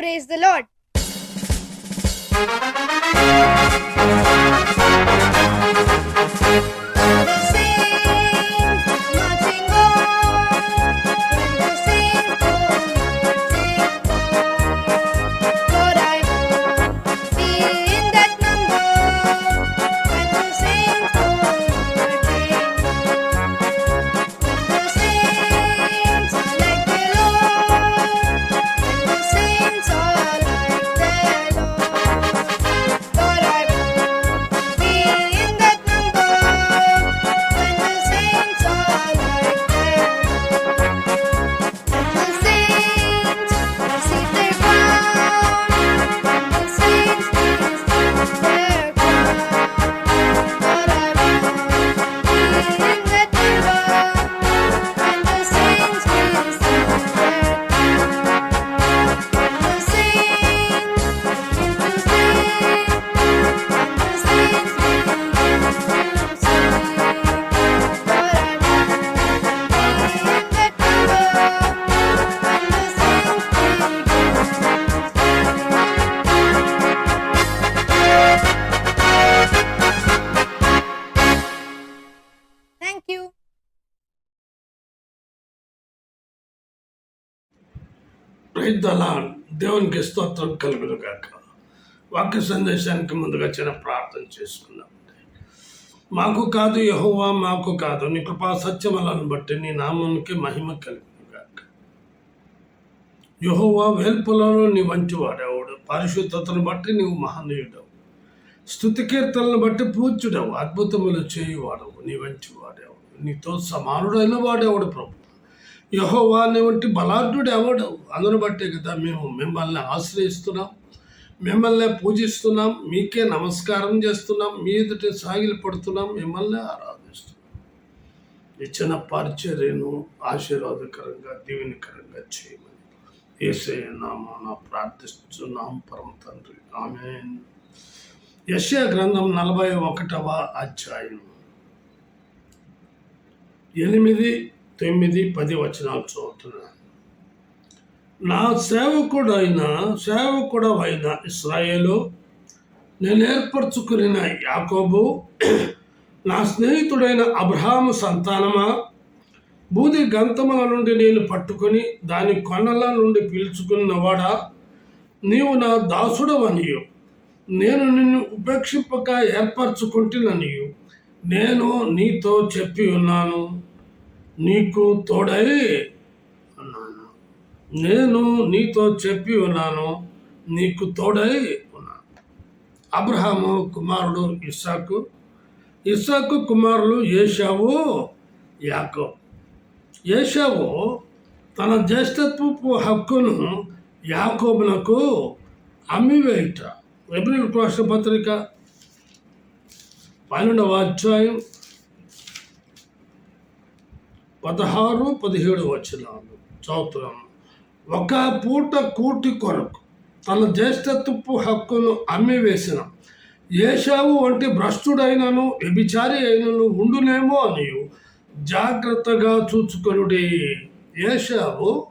Praise the Lord. రైతలా దేవునికి స్తోత్రం కలుగును కాక వాక్య సందేశానికి ముందుగా చిన్న ప్రార్థన చేసుకున్నాం మాకు కాదు యహోవా మాకు కాదు. నీ కృపా సత్యములను బట్టి నీ నామానికి మహిమ కలుగును కాక యహోవా వేల్పులలో నీ వంటి వాడేవాడు? పరిశుద్ధతను బట్టి నీవు మహనీయుడవు. స్థుతి కీర్తనను బట్టి పూజ్యుడవు. అద్భుతములు చేయువాడవు. నీ వంటి వాడేవాడు? నీతో సమానుడైన వాడేవాడు ప్రభు? యహోవా నీ వంటి బలాఢ్యుడు ఎవడు? అందును బట్టే కదా మేము మిమ్మల్ని ఆశ్రయిస్తున్నాం మిమ్మల్ని పూజిస్తున్నాం మీకే నమస్కారం చేస్తున్నాం మీ ఎదుట సాగిలి పడుతున్నాం మిమ్మల్ని ఆరాధిస్తున్నాం. ఇచ్చిన పరిచర్యను ఆశీర్వాదకరంగా దీవెనకరంగా చేయమని ఏసే నామాన ప్రార్థిస్తున్నాం పరమ తండ్రి. ఆమె యశ్యా గ్రంథం నలభై ఒకటవ అధ్యాయం ఎనిమిది తొమ్మిది పది వచనాలు చదువుతున్నాను నా సేవకుడైన సేవకుడు అయిన ఇస్రాయేలు నేను ఏర్పరచుకున్న యాకోబు నా స్నేహితుడైన అబ్రహాము సంతానమా? బూది గంతముల నుండి నేను పట్టుకొని దాని కొండల నుండి పీల్చుకున్నవాడా? నీవు నా దాసుడవనియు. నేను నిన్ను ఉపేక్షింపక ఏర్పరచుకుంటున్ననియు. నేను నీతో చెప్పి ఉన్నాను. నీకు తోడై ఉన్నాను. నేను నీతో చెప్పి ఉన్నాను నీకు తోడై ఉన్నాను. అబ్రహాము కుమారుడు ఇస్సాకు ఇస్సాకు కుమారులు ఏషావు యాకో ఏషావు తన జ్యేష్ఠత్వపు హక్కును యాకోబునకు అమ్మివేయుట. ఎబ్రిల్ రాష్ట్ర పత్రిక పన్నెండవ అధ్యాయం పదహారు పదిహేడు వచనాలు. చదువుతున్నాను ఒక పూట కూటి కొరకు తన జ్యేష్ఠత్వపు హక్కును అమ్మివేసిన ఏషావు వంటి భ్రష్టుడైనను వ్యభిచారి అయినను ఉండునేమో అని జాగ్రత్తగా చూచుకొనుడి. ఏషావు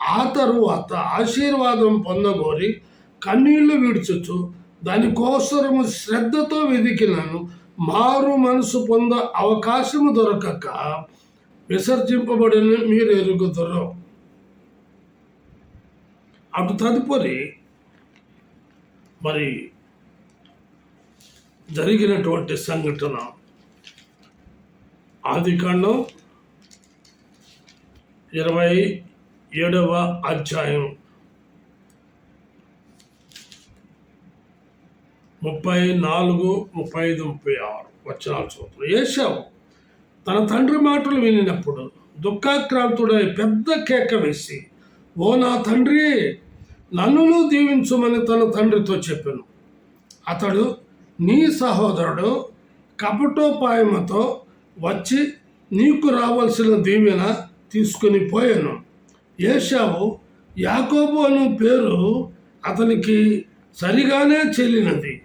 ఆ తరువాత ఆశీర్వాదం పొందగోరి కన్నీళ్ళు విడుచుచు దానికోసరము శ్రద్ధతో వెదికినను మారు మనసు పొంద అవకాశము దొరకక విసర్జింపబడిన మీరు ఎరుగుతారు అటు తదుపరి మరి జరిగినటువంటి సంఘటన. ఆదికాండం ఇరవై ఏడవ అధ్యాయం. ముప్పై నాలుగు ముప్పై ఐదు ముప్పై ఆరు. వచనాలు చూద్దాం ఏషావు తన తండ్రి మాటలు వినినప్పుడు దుఃఖాక్రాంతుడై పెద్ద కేక వేసి ఓ నా తండ్రి నన్నును దీవించుమని తన తండ్రితో చెప్పాను. అతడు నీ సహోదరుడు కపటోపాయమతో వచ్చి నీకు రావాల్సిన దీవెన తీసుకుని పోయాను. ఏషావు యాకోబు అను పేరు అతనికి సరిగానే చెల్లినది.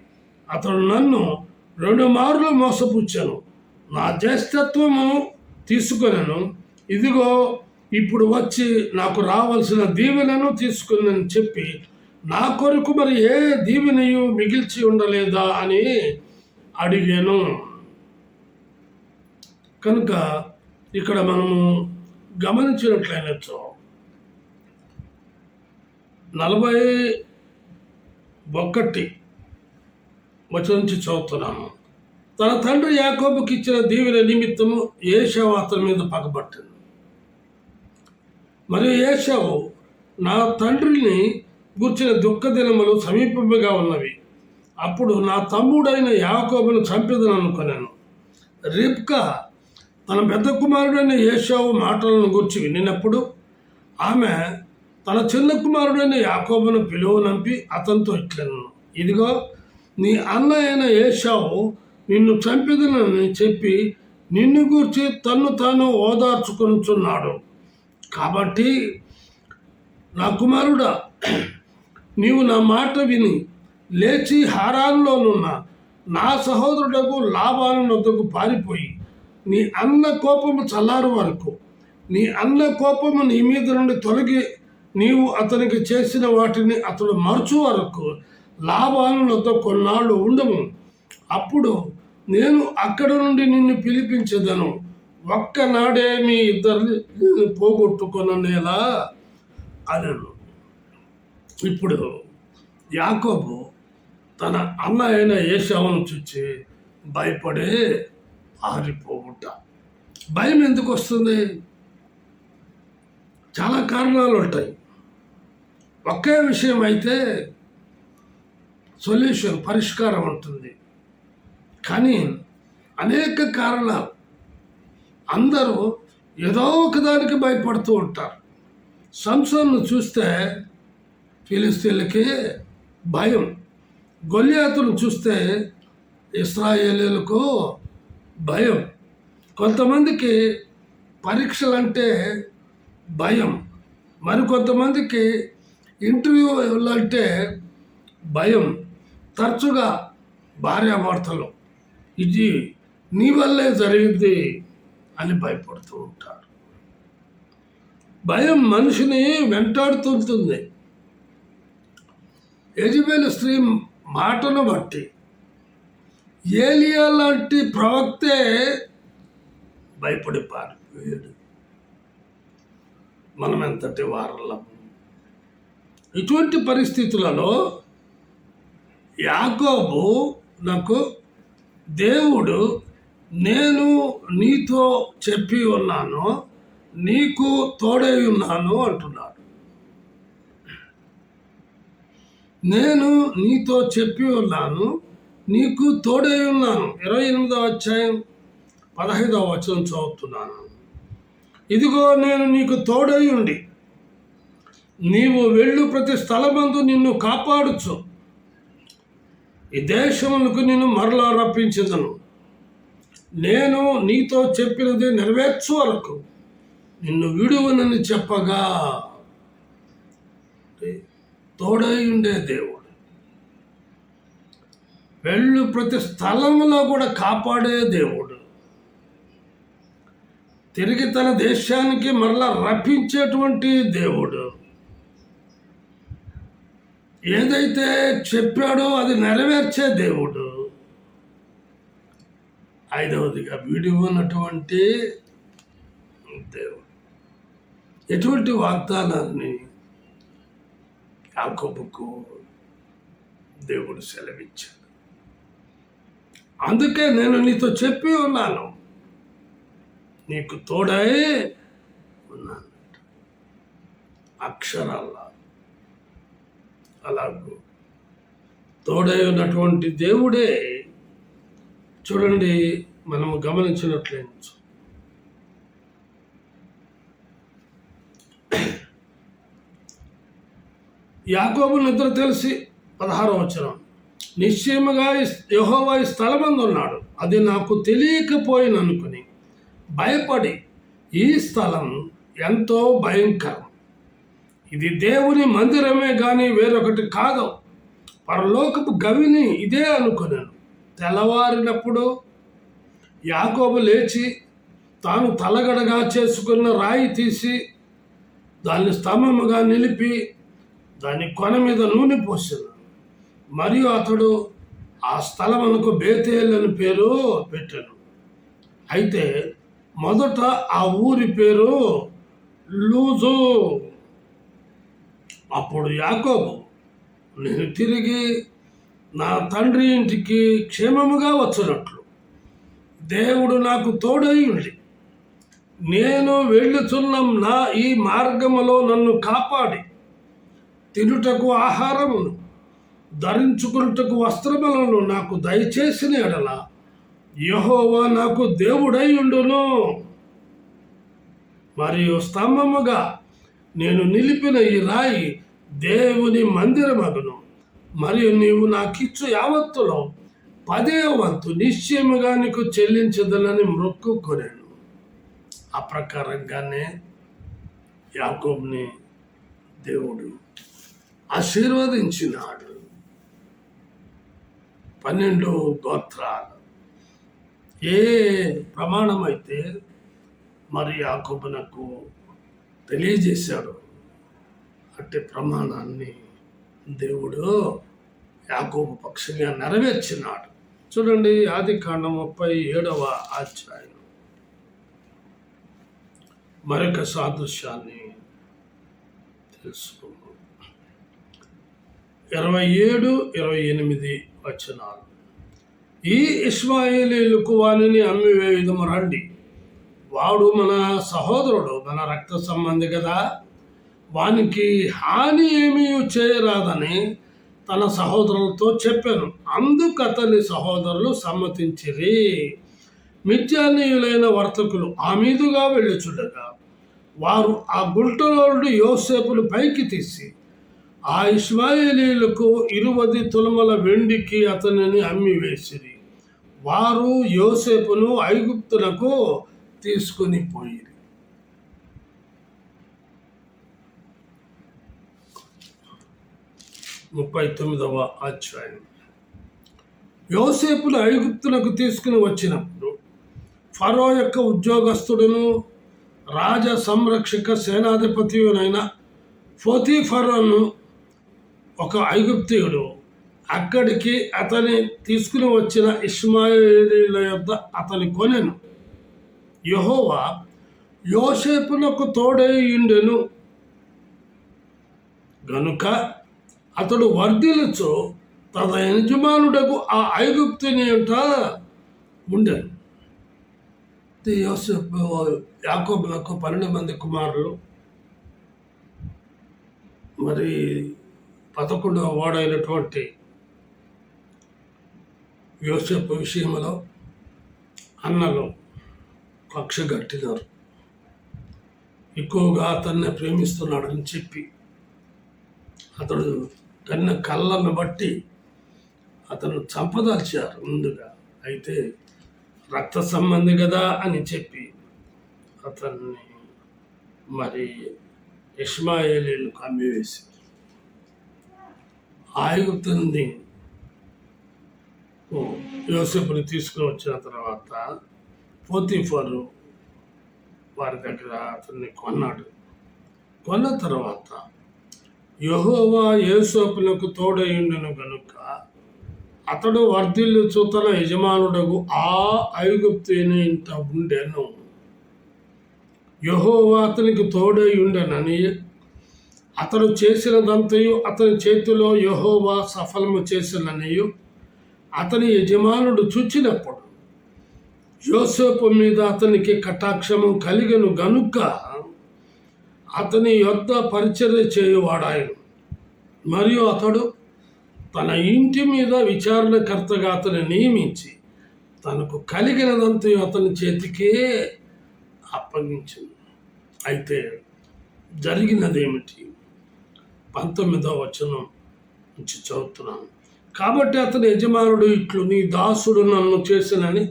అతడు నన్ను రెండు మార్లు మోసపుచ్చాను. నా జ్యేష్ఠత్వము తీసుకొనను. ఇదిగో ఇప్పుడు వచ్చి నాకు రావాల్సిన దీవెనను తీసుకుని చెప్పి నా కొరకు మరి ఏ దీవెనయు మిగిల్చి ఉండలేదా అని అడిగాను. కనుక ఇక్కడ మనము గమనించినట్లయినచ్చు. నలభై ఒకటి వచ్చి నుంచి తన తండ్రి యాకోబుకి ఇచ్చిన దీవెన నిమిత్తము ఏషావు అతని మీద పగబట్టింది. మరియు ఏషావు నా తండ్రిని గుర్చిన దుఃఖ దినములు సమీపముగా ఉన్నవి. అప్పుడు నా తమ్ముడైన యాకోబును చంపేదని అనుకున్నాను రిప్కా తన పెద్ద కుమారుడైన ఏషావు మాటలను గుర్చి వినినప్పుడు ఆమె తన చిన్న కుమారుడైన యాకోబును పిలువనంపి అతనితో ఇట్లను ఇదిగో నీ అన్న అయిన ఏషావు నిన్ను చంపిదనని చెప్పి నిన్ను గూర్చి తన్ను తాను ఓదార్చుకొనుచున్నాడు. కాబట్టి నా కుమారుడా నీవు నా మాట విని లేచి హారాన్లోనున్న నా సహోదరుడకు లాభాను వద్దకు పారిపోయి నీ అన్న కోపము చల్లారు వరకు నీ అన్న కోపము నీ మీద నుండి తొలగి నీవు అతనికి చేసిన వాటిని అతడు మరచు వరకు లాభాను కొన్నాళ్ళు ఉండము అప్పుడు నేను అక్కడ నుండి నిన్ను పిలిపించదను. ఒక్కనాడే మీ ఇద్దరిని నేను పోగొట్టుకొననేలా అనను. ఇప్పుడు యాకోబు తన అన్న అయిన ఏషావును చూచి భయపడే ఆరిపోవుట. భయం ఎందుకు వస్తుంది? చాలా కారణాలు ఉంటాయి. ఒకే విషయం అయితే సొల్యూషన్ పరిష్కారం ఉంటుంది. కానీ అనేక కారణాలు. అందరూ ఏదో ఒకదానికి భయపడుతూ ఉంటారు. సంసన్ను చూస్తే ఫిలిస్తీన్లకి భయం. గొల్యాతును చూస్తే ఇస్రాయేలీలకు భయం. కొంతమందికి పరీక్షలంటే భయం. మరికొంతమందికి ఇంటర్వ్యూలు అంటే భయం. తరచుగా భార్యాభర్తలు. ఇది నీ వల్లే జరిగింది అని భయపడుతూ ఉంటారు. భయం మనిషిని వెంటాడుతుంటుంది. యజబేలు స్త్రీ మాటను బట్టి ఏలియా లాంటి ప్రవక్తే భయపడి పారిపోయాడు మనం ఎంతటి వారలం. ఇటువంటి పరిస్థితులలో యాకోబు నాకు దేవుడు నేను నీతో చెప్పి ఉన్నాను నీకు తోడై ఉన్నాను అంటున్నాడు. నేను నీతో చెప్పి ఉన్నాను నీకు తోడై ఉన్నాను. ఇరవై ఎనిమిదవ అధ్యాయం పదహైదవ వచనం చదువుతున్నాను. ఇదిగో నేను నీకు తోడై ఉండి నీవు వెళ్ళు ప్రతి స్థలమందు నిన్ను కాపాడుచు. ఈ దేశములకు నేను మరలా రప్పించదను నేను నీతో చెప్పినది నెరవేర్చు వరకు నిన్ను విడువనని చెప్పగా. తోడై ఉండే దేవుడు. వెళ్ళు ప్రతి స్థలంలో కూడా కాపాడే దేవుడు. తిరిగి తన దేశానికి మరలా రప్పించేటువంటి దేవుడు. ఏదైతే చెప్పాడో అది నెరవేర్చే దేవుడు. ఐదవదిగా వీడియో ఉన్నటువంటి దేవుడు. ఎటువంటి వాగ్దానాన్ని యాకోబుకు దేవుడు సెలవిచ్చాడు? అందుకే నేను నీతో చెప్పి ఉన్నాను. నీకు తోడై ఉన్నాను అక్షరాల అలాగూ. తోడై ఉన్నటువంటి దేవుడే చూడండి మనం గమనించినట్లయించు. యాకోబు నిద్ర తెలిసి పదహారవ వచ్చిన నిశ్చయముగా యహోవా ఈ స్థలమందు ఉన్నాడు. అది నాకు తెలియకపోయిననుకుని భయపడి ఈ స్థలం ఎంతో భయంకరం. ఇది దేవుని మందిరమే కానీ వేరొకటి కాదు. పరలోకపు గవిని ఇదే అనుకున్నాను తెల్లవారినప్పుడు యాకోబు లేచి తాను తలగడగా చేసుకున్న రాయి తీసి దాన్ని స్తంభముగా నిలిపి దాని కొన మీద నూనె పోసాను. మరియు అతడు ఆ స్థలమునకు బేతేల్ అని పేరు పెట్టాను. అయితే మొదట ఆ ఊరి పేరు లూజు. అప్పుడు యాకోబు నేను తిరిగి నా తండ్రి ఇంటికి క్షేమముగా వచ్చినట్లు. దేవుడు నాకు తోడై ఉండి నేను వెళ్ళుచున్న నా ఈ మార్గములో నన్ను కాపాడి. తినుటకు ఆహారమును ధరించుకున్నటకు వస్త్రములను నాకు దయచేసిన ఎడల యహోవా నాకు దేవుడై ఉండును. మరియు స్తంభముగా నేను నిలిపిన ఈ రాయి దేవుని మందిరమగును. మరియు నీవు నాకిచ్చు యావత్తులో పదే వంతు నిశ్చయముగా నీకు చెల్లించదనని మొక్కుకొనేను. ఆ ప్రకారంగానే యాకోబ్ని దేవుడు ఆశీర్వదించినాడు. పన్నెండు గోత్రాలు. ఏ ప్రమాణమైతే మరి యాకోబునకు తెలియజేశాడు. అట్టి ప్రమాణాన్ని దేవుడు యాకోబు పక్షంగా నెరవేర్చినాడు. చూడండి ఆది కాండం ముప్పై ఏడవ అధ్యాయం. మరొక సాదృశ్యాన్ని తెలుసుకుందాం. ఇరవై ఏడు ఇరవై ఎనిమిది వచనాలు. ఈ ఇస్మాయిలీలకు వాణిని అమ్మివే విధము రండి. వాడు మన సహోదరుడు మన రక్త సంబంధి కదా. వానికి హాని ఏమీ చేయరాదని తన సహోదరులతో చెప్పాను. అందుకు అతని సహోదరులు సమ్మతించిరి. మిథ్యానీయులైన వర్తకులు ఆ మీదుగా వెళ్ళుచుండగా వారు ఆ గుల్టలోడు యోసేపును పైకి తీసి ఆ ఇస్మాయిలీలకు ఇరువది తులమల వెండికి అతనిని అమ్మివేసిరి. వారు యోసేపును ఐగుప్తులకు తీసుకుని పోయింది ముప్పై తొమ్మిదవ అధ్యాయం. యోసేపును ఐగుప్తులకు తీసుకుని వచ్చినప్పుడు ఫరో యొక్క ఉద్యోగస్తుడును రాజ సంరక్షక సేనాధిపతియునైన ఫోతీఫరోను ఒక ఐగుప్తియుడు అక్కడికి అతని తీసుకుని వచ్చిన ఇస్మాయిలీల యొద్ద అతని కొనెను. యహోవా యోసేపునకు తోడేయుండెను గనుక అతడు వర్ధిల్లుచు తన యజమానుడకు ఆ ఐగుప్తుని అంట ఉండెను. యోసేపు యాకోబులకు పన్నెండు మంది కుమారులు. మరి పదకొండవ వాడైనటువంటి యోసేపు విషయంలో అన్నలు కక్ష కట్టినారు ఎక్కువగా అతన్ని ప్రేమిస్తున్నాడని చెప్పి అతడు కన్న కళ్ళను బట్టి అతను చంపదాల్చారు ముందుగా. అయితే రక్త సంబంధి కదా అని చెప్పి అతన్ని మరి ఇస్మాయిలీలకు అమ్మివేసి ఆయుగుతుంది యోసేపుని తీసుకుని వచ్చిన తర్వాత పోతీఫరు వారి దగ్గర అతన్ని కొన్నాడు. కొన్న తర్వాత యహోవా యేసోపులకు తోడయుండెను గనుక అతడు వర్ధిల్లు తన యజమానుడకు ఆ ఐగుప్తుని ఇంత ఉండెను. యహోవా అతనికి తోడై ఉండెనని అతడు చేసినదంతయు అతని చేతిలో యహోవా సఫలము చేసిననియు అతని యజమానుడు చూచినప్పుడు యోసేపు మీద అతనికి కటాక్షము కలిగను గనుక అతని యొద్ద పరిచర్య చేయువాడాయను. మరియు అతడు తన ఇంటి మీద విచారణకర్తగా అతని నియమించి తనకు కలిగినదంతా అతని చేతికే అప్పగించింది అయితే జరిగినదేమిటి? పంతొమ్మిదవ వచనం నుంచి చదువుతున్నాను. కాబట్టి అతని యజమానుడు ఇట్లు నీ దాసుడు నన్ను చేసినని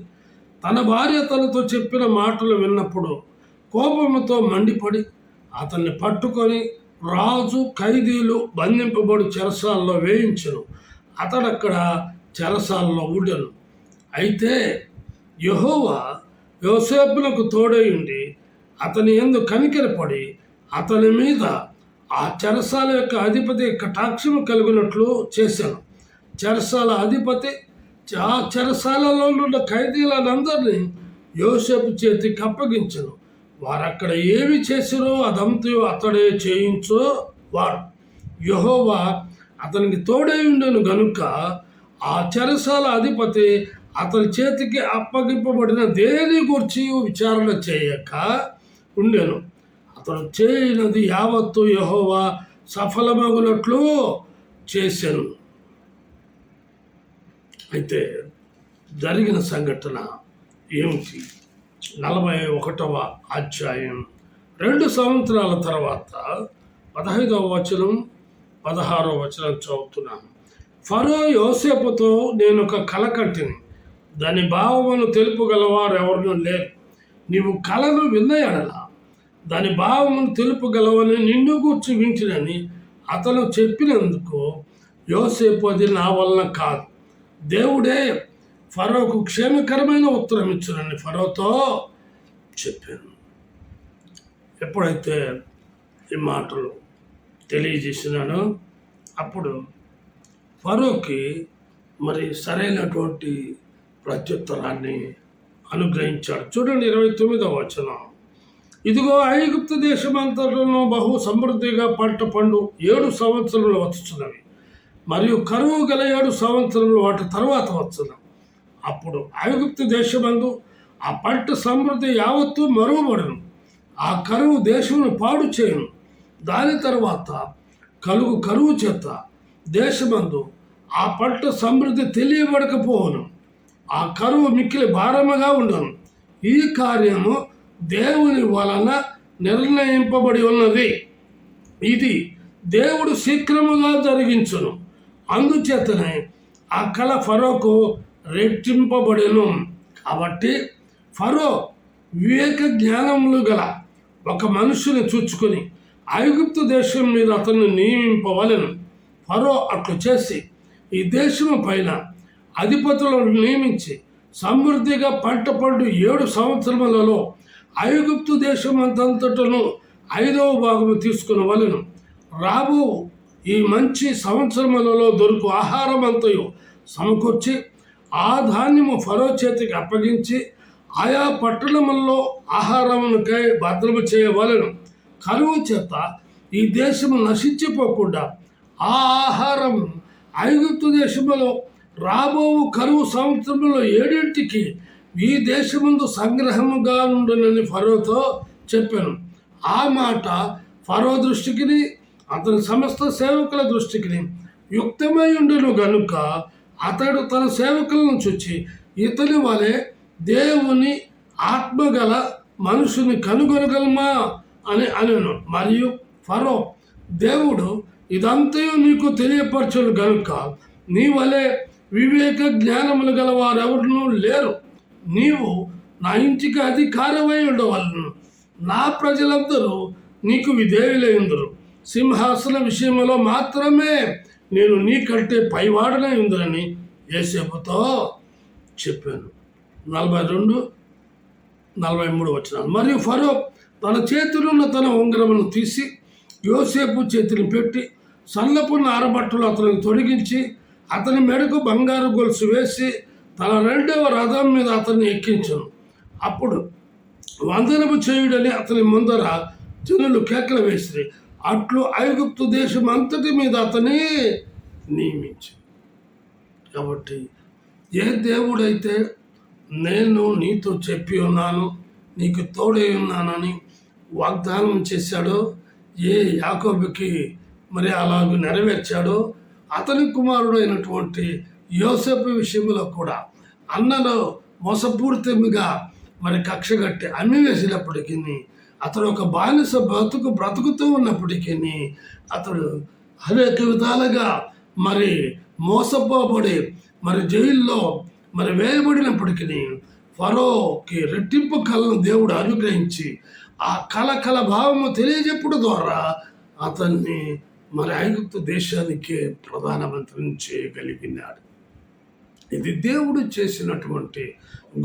తన భార్య తనతో చెప్పిన మాటలు విన్నప్పుడు కోపంతో మండిపడి అతన్ని పట్టుకొని రాజు ఖైదీలు బంధింపబడి చెరసాల్లో వేయించను. అతడక్కడ చెరసాల్లో ఉండెను అయితే యహోవా యోసేపులకు తోడై ఉండి అతని ఎందు కనికరపడి అతని మీద ఆ చెరసాల యొక్క అధిపతి కటాక్షము కలిగినట్లు చేశాను. చెరసాల అధిపతి చెరసాలలో ఉన్న ఖైదీలందరినీ యోసేపు చేతికి అప్పగించను. వారక్కడ ఏమి చేసిరో అదంతయో అతడే చేయించో వారు. యహోవా అతనికి తోడై ఉండను గనుక ఆ చెరసాల అధిపతి అతని చేతికి అప్పగింపబడిన దేని గురించి విచారణ చేయక ఉండెను. అతడు చేయనది యావత్తు యహోవా సఫలమగునట్లు చేశాను అయితే జరిగిన సంఘటన ఏమిటి? నలభై ఒకటవ అధ్యాయం. రెండు సంవత్సరాల తర్వాత పదహైదవ వచనం పదహారవ వచనం చదువుతున్నాను. ఫరో యోసేపుతో నేను ఒక కల కంటిని దాని భావమును తెలుపగలవారు ఎవరినూ లేరు. నీవు కలను విన్నయడలా దాని భావమును తెలుపగలవని నిన్ను కూర్చి వింటినని అతను చెప్పినందుకు యోసేపు అది నా వలన కాదు. దేవుడే ఫరోకు క్షేమకరమైన ఉత్తరం ఇచ్చునని ఫరోతో చెప్పాను. ఎప్పుడైతే ఈ మాటలు తెలియజేసినాడో అప్పుడు ఫరోకి మరి సరైనటువంటి ప్రత్యుత్తరాన్ని అనుగ్రహించాడు. చూడండి ఇరవై తొమ్మిదవ వచనం. ఇదిగో ఐగుప్తు దేశమంతటను బహు సమృద్ధిగా పంట పండు ఏడు సంవత్సరంలో వచ్చుతున్నవి మరియు కరువు గల ఏడు సంవత్సరములు వాటి తర్వాత వచ్చును. అప్పుడు ఐగుప్తు దేశమందు ఆ పంట సమృద్ధి యావత్తు మరుగుబడును ఆ కరువు దేశమును పాడు చేయను. దాని తర్వాత కలుగు కరువు చేత దేశమందు ఆ పంట సమృద్ధి తెలియబడకపోవును. ఆ కరువు మిక్కిలి భారముగా ఉండను. ఈ కార్యము దేవుని వలన నిర్ణయింపబడి ఉన్నది. ఇది దేవుడు శీఘ్రముగా జరిగించును. అందుచేతనే ఆ కళ ఫరోకు రెట్టింపబడెను. కాబట్టి ఫరో వివేక జ్ఞానములు గల ఒక మనుషుని చూచుకొని ఐగుప్తు దేశం మీద అతన్ని నియమింపవలను. ఫరో అట్లు చేసి ఈ దేశము పైన అధిపతులను నియమించి సమృద్ధిగా పంట పండు ఏడు సంవత్సరములలో ఐగుప్తు దేశం అంతంతటను ఐదవ భాగము తీసుకుని వలెను రాబో ఈ మంచి సంవత్సరములలో దొరుకు ఆహారం అంతయు సమకూర్చి ఆ ధాన్యము ఫరో చేతికి అప్పగించి ఆయా పట్టణముల్లో ఆహారమునకై భద్రము చేయవలెను. కరువు చేత ఈ దేశము నశించిపోకుండా ఆ ఆహారం ఐగుప్తు దేశములో రాబోవు కరువు సంవత్సరంలో ఏడింటికి ఈ దేశముందు సంగ్రహముగా ఉండనని ఫరోతో చెప్పాను. ఆ మాట ఫరో దృష్టికిని అతని సమస్త సేవకుల దృష్టికి యుక్తమై ఉండును గనుక అతడు తన సేవకులను చూచి ఇతని వలె దేవుని ఆత్మగల మనుషుని కనుగొనగలమా అని అనను. మరియు ఫరో దేవుడు ఇదంతయు నీకు తెలియపరచను గనుక నీ వలె వివేక జ్ఞానములు గల వారెవరునూ లేరు. నీవు నా ఇంటికి అధికారమై ఉండవలను. నా ప్రజలందరూ నీకు విధేయులైందరు సింహాసన విషయంలో మాత్రమే నేను నీకంటే పైవాడనే ఉందని ఏసేపుతో చెప్పాను. నలభై రెండు నలభై మూడు వచ్చినాను మరియు ఫరో తన చేతిలో తన ఉంగరమును తీసి యోసేపు చేతిని పెట్టి సల్లపు నారబట్టలు అతనికి తొడిగించి అతని మెడకు బంగారు గొలుసు వేసి తన రెండవ రథం మీద అతన్ని ఎక్కించను. అప్పుడు వందనము చేయుడని అతని ముందర జనులు కేకలు వేసి అట్లు ఐగుప్తు దేశం అంతటి మీద అతని నియమించింది కాబట్టి ఏ దేవుడైతే నేను నీతో చెప్పి ఉన్నాను నీకు తోడై ఉన్నానని వాగ్దానం చేశాడో ఏ యాకోబుకి మరి అలాగే నెరవేర్చాడో అతని కుమారుడు అయినటువంటి యోసేపు విషయంలో కూడా అన్నలో మోసపూరితముగా మరి కక్షగట్టి అమ్మి వేసినప్పటికీ అతడు ఒక బానిస బ్రతుకు బ్రతుకుతూ ఉన్నప్పటికీ అతడు అనేక విధాలుగా మరి మోసపోబడి మరి జైల్లో మరి వేయబడినప్పటికీ ఫరోకి రెట్టింపు కళను దేవుడు అనుగ్రహించి ఆ కళ కళ భావము తెలియజెప్పుడు ద్వారా అతన్ని మరి ఐగుప్తు దేశానికే ప్రధానమంత్రిని చేయగలిగినాడు. ఇది దేవుడు చేసినటువంటి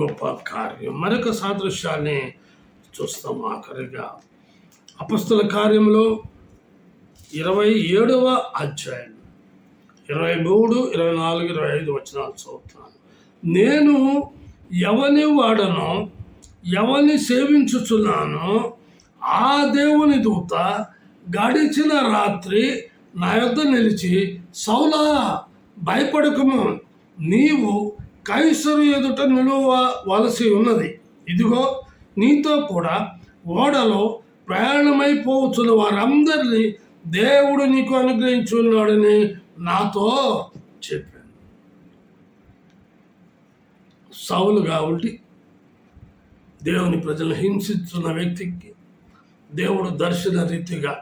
గొప్ప కార్యం. మరొక సాదృశ్యాన్ని చూస్తాం ఆఖరిగా అపస్తుల కార్యంలో ఇరవై ఏడవ అధ్యాయం. ఇరవై మూడు ఇరవై నాలుగు ఇరవై ఐదు వచనాలు చదువుతున్నాను. నేను ఎవని వాడను ఎవని సేవించుచున్నానో ఆ దేవుని దూత గడిచిన రాత్రి నా యొద్ద నిలిచి సౌలా భయపడకము. నీవు కైసరు ఎదుట నిలువవలసి ఉన్నది. ఇదిగో నీతో కూడా ఓడలో ప్రయాణమైపోవచ్చున్న వారందరినీ దేవుడు నీకు అనుగ్రహించున్నాడని నాతో చెప్పాను. సౌలుగా కాబట్టి దేవుని ప్రజలు హింసిస్తున్న వ్యక్తికి దేవుడు దర్శన రీతిగా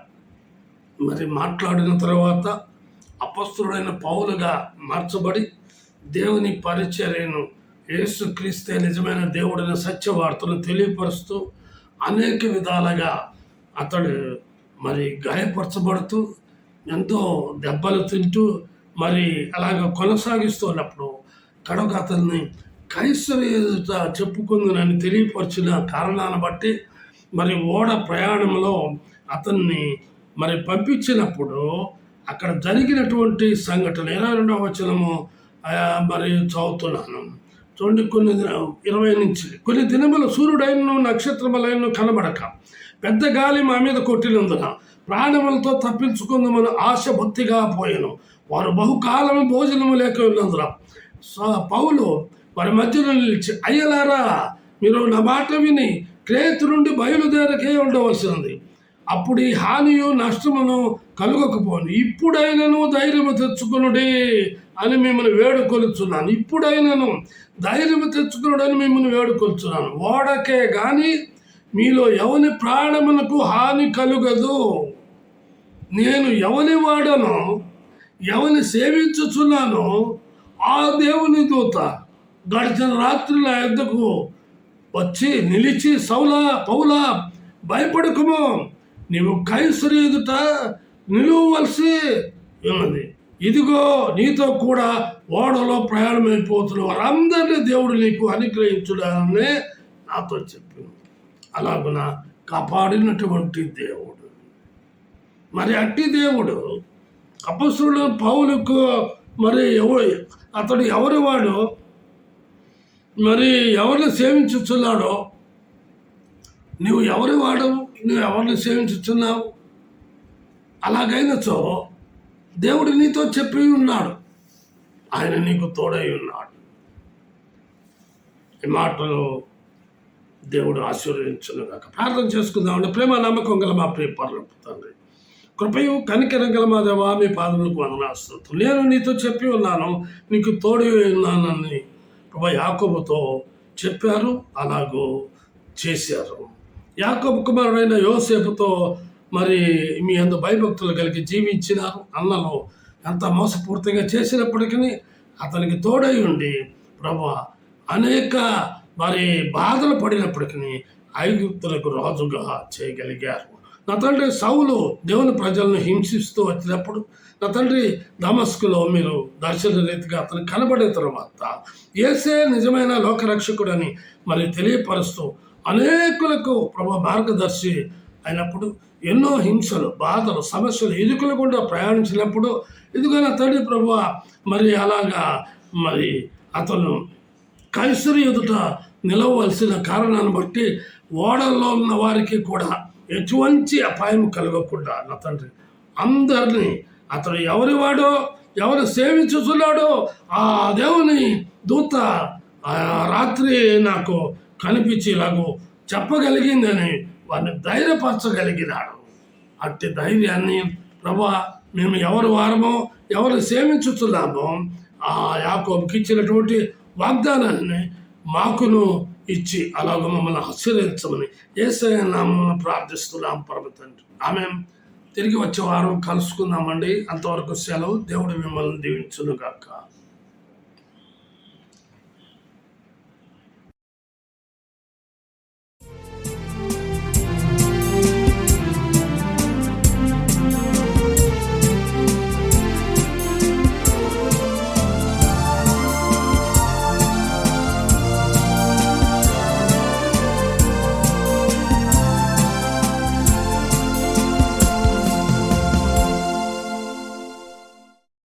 మరి మాట్లాడిన తర్వాత అపస్తుడైన పౌలుగా మార్చబడి దేవుని పరిచర్యను యేసుక్రీస్తే నిజమైన దేవుడైన సత్యవార్తను తెలియపరుస్తూ అనేక విధాలుగా అతడు మరి గాయపరచబడుతూ ఎంతో దెబ్బలు తింటూ మరి అలాగ కొనసాగిస్తున్నప్పుడు కడక అతన్ని కైసరి ఎదుట చెప్పుకుందునని తెలియపరిచిన కారణాన్ని బట్టి మరి ఓడ ప్రయాణంలో అతన్ని మరి పంపించినప్పుడు అక్కడ జరిగినటువంటి సంఘటన ఇరవై రెండవ వచనము మరి చదువుతున్నాను. చూడండి కొన్ని ఇరవై నుంచి. కొన్ని దినములు సూర్యుడైన నక్షత్రములైన కనబడక పెద్ద గాలి మా మీద కొట్టినందున ప్రాణములతో తప్పించుకుందామని ఆశ భక్తిగా పోయాను. వారు బహుకాలము భోజనము లేక ఉన్నందున సో పౌలు వారి మధ్యలో నిలిచి అయ్యలారా మీరు నా మాట విని క్రేతు నుండి బయలుదేరకే ఉండవలసింది అప్పుడు ఈ హానియు నష్టమును కలుగకపోను. ఇప్పుడైనను ధైర్యము తెచ్చుకునుడి అని మిమ్మల్ని వేడుకొలుచున్నాను. ఇప్పుడైనను ధైర్యము తెచ్చుకునుడని మిమ్మల్ని వేడుకొలుచున్నాను. ఓడకే కానీ మీలో ఎవని ప్రాణమునకు హాని కలుగదు. నేను ఎవని వాడనో? ఎవని సేవించుచున్నానో? ఆ దేవుని దూత గడిచిన రాత్రి నా యొద్దకు వచ్చి నిలిచి సౌలా పౌలా భయపడకుము. నీవు కైసరి ఎదుట నిలువవలసి ఉన్నది. ఇదిగో నీతో కూడా ఓడలో ప్రయాణమైపోతున్న వారందరినీ దేవుడు నీకు అనుగ్రహించుడనే నాతో చెప్పింది అలాగున కాపాడినటువంటి దేవుడు. మరి అట్టి దేవుడు అపసుడు పౌలకు మరి ఎవరు అతడు ఎవరి వాడు? మరి ఎవరిని సేవించుచున్నాడో నువ్వు ఎవరి వాడవు? నువ్వు ఎవరిని సేవించుతున్నావు అలాగైనచో దేవుడు నీతో చెప్పి ఉన్నాడు. ఆయన నీకు తోడై ఉన్నాడు. ఈ మాటలు దేవుడు ఆశీర్వదించను కాక ప్రార్థన చేసుకుందామంటే ప్రేమ నమ్మకం గల మా ప్రియ పర్లకు తండ్రి. కృపయు కనికరం గల మా దేవా మీ పాదములకు వందనాస్తులు నేను నీతో చెప్పి ఉన్నాను నీకు తోడి ఉన్నానని ప్రభా యాకోబుతో చెప్పారు అలాగూ చేశారు. యాకోబు కుమారుడైన యోసేపుతో మరి మీ అందు భయభక్తులు కలిగి జీవించినారు. అన్నలో ఎంత మోసపూర్తిగా చేసినప్పటికీ అతనికి తోడై ఉండి ప్రభా అనేక మరి బాధలు పడినప్పటికీ ఐగుప్తులకు రాజుగా చేయగలిగారు. నా తండ్రి సౌలు దేవుని ప్రజలను హింసిస్తూ వచ్చినప్పుడు నా తండ్రి దమస్కులో మీరు దర్శన రీతిగా అతను కనబడిన తర్వాత ఏసే నిజమైన లోకరక్షకుడని మరి తెలియపరుస్తూ అనేకులకు ప్రభు మార్గదర్శి అయినప్పుడు ఎన్నో హింసలు బాధలు సమస్యలు ఇరుకులు ప్రయాణించినప్పుడు ఇదిగో తండ్రి ప్రభు మరి అలాగా మరి అతను కైసరి ఎదుట నిలవలసిన కారణాన్ని బట్టి ఓడల్లో ఉన్న వారికి కూడా ఎటువంటి అపాయం కలగకుండా నా తండ్రి అందరినీ అతడు ఎవరి వాడో ఎవరు సేవించుతున్నాడో ఆ దేవుని దూత రాత్రి నాకు కనిపించేలాగో చెప్పగలిగిందని వారిని ధైర్యపరచగలిగినాడు. అట్టి ధైర్యాన్ని ప్రభా మేము ఎవరు వారమో ఎవరు సేవించుతున్నామో ఆ యాకోబుకి ఇచ్చినటువంటి వాగ్దానాన్ని మాకును ఇచ్చి అలాగ మమ్మల్ని ఆశీర్వదించమని ఏసయ నామమున ప్రార్థిస్తున్నాం పరమ తండ్రి. ఆమె తిరిగి వచ్చే వారం కలుసుకుందామండి. అంతవరకు సెలవు. దేవుడు మిమ్మల్ని దీవించునుగాక. గాక